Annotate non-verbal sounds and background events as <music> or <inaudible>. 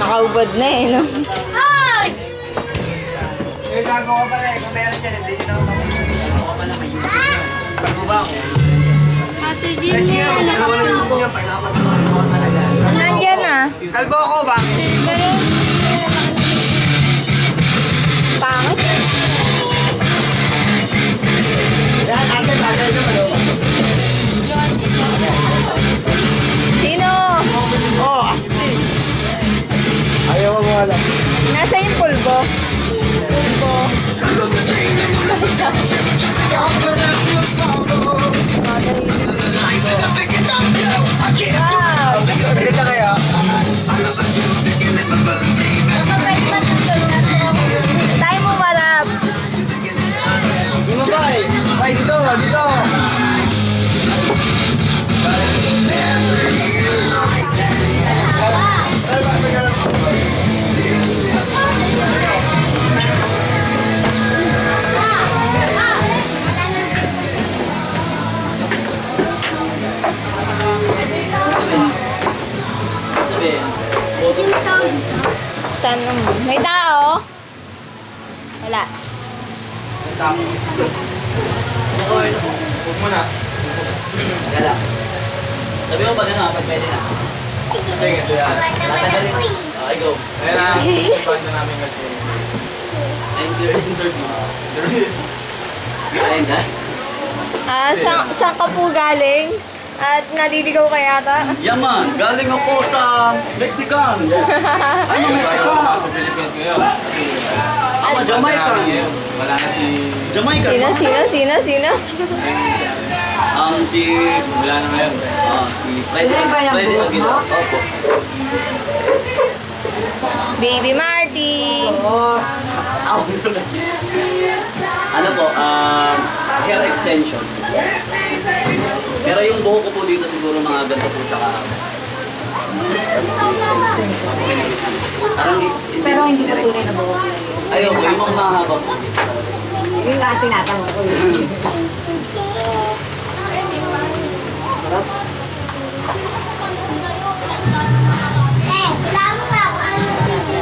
Nakaubad na eh, no? Yung gagawa pala eh. Kung meron dyan, hindi na ako Gagawa pala may YouTube yun. Bago ba ako? Ate may kung anak dalawa na ah. Kalbo ako, bakit? Pero, wala. Nasa yung pulbo? Pulbo. Tanong mo. May tao? Wala. okay, huwag mo na. Gala. Sabi mo pag ano, pag pwede na. Sige, kuya. Tatagalin. Okay, go. Ayun na, ipan na namin kasi. And your interview. Ayun na. Ah, sa saan ka po galing? At naliligaw ka yata? Yaman, galing ako sa Mexican. <laughs> Ano Mexican? Sa Philippines ngayon. Ako Jamaican. Ngayon, Wala na si... Jamaican. Sino, sino, sino, sino? Um, si... Wala na ngayon. Oh, si Freddy. Freddy Aguilar. Opo. Baby Marty. Ow. po, um, hair extension. Pero yung buhok ko po dito siguro mga ganito po siya ka. Parang Pero hindi ko tunay na yun. Ayoko, yung mga mahaba po. Yung nga tinatanong ko yun. <laughs>